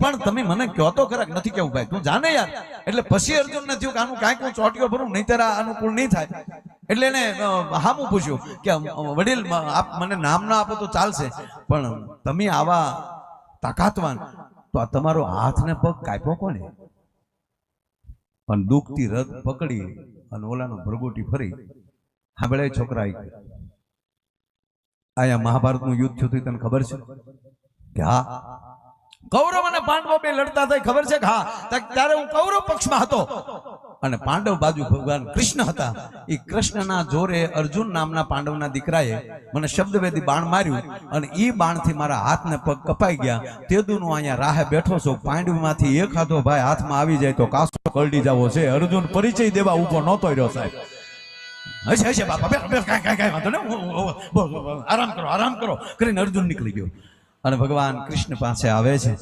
પણ તમે મને કહો તો ખરા નથી કેવું ભાઈ? તું જાને યાર. એટલે પછી અર્જુન ને થયું કે આનું કાંઈક હું ચોટીઓ ભરું નહીં તારા અનુકૂળ નહીં થાય. એટલે એને હામું પૂછ્યું કે વડીલ આપ મને નામ ના આપો તો ચાલશે. પણ તમે આવા તાકાતવાન, તો આ તમારો હાથ ને પગ કાપ્યો કોને પણ દુઃખથી રથ પકડી અને ઓલાનો ભરગોટી ફરી. સાંભળે છોકરા આયા મહાભારતનું યુદ્ધ થયું તને ખબર છે? કે હા કૌરવ અને પાંડવો બે લડતા થાય, ખબર છે? કે હા ત્યારે હું કૌરવ પક્ષમાં હતો. અને પાંડવ બાજુ ભગવાન કૃષ્ણ હતા. એ કૃષ્ણના જોરે અર્જુન નામના પાંડવના દીકરાએ મને શબ્દવેદી બાણ માર્યું અને એ બાણથી મારા હાથને પગ કપાઈ ગયા. તેદુનું અહીંયા રાહે બેઠો છો. પાંડવમાંથી એક હાથો ભાઈ હાથમાં આવી જાય તો કાસો કરડી જવો છે. અર્જુન પરિચય દેવા ઊભો નહોતો રહ્યો સાહેબ. હશે હશે, બાપા કાંઈ કાંઈ કાંઈ વાંધો હું- હું- હું- હું- હું- આરામ કરો આરામ કરો. કરીને અર્જુન નીકળી ગયો. અને ભગવાન કૃષ્ણ પાસે આવે છે.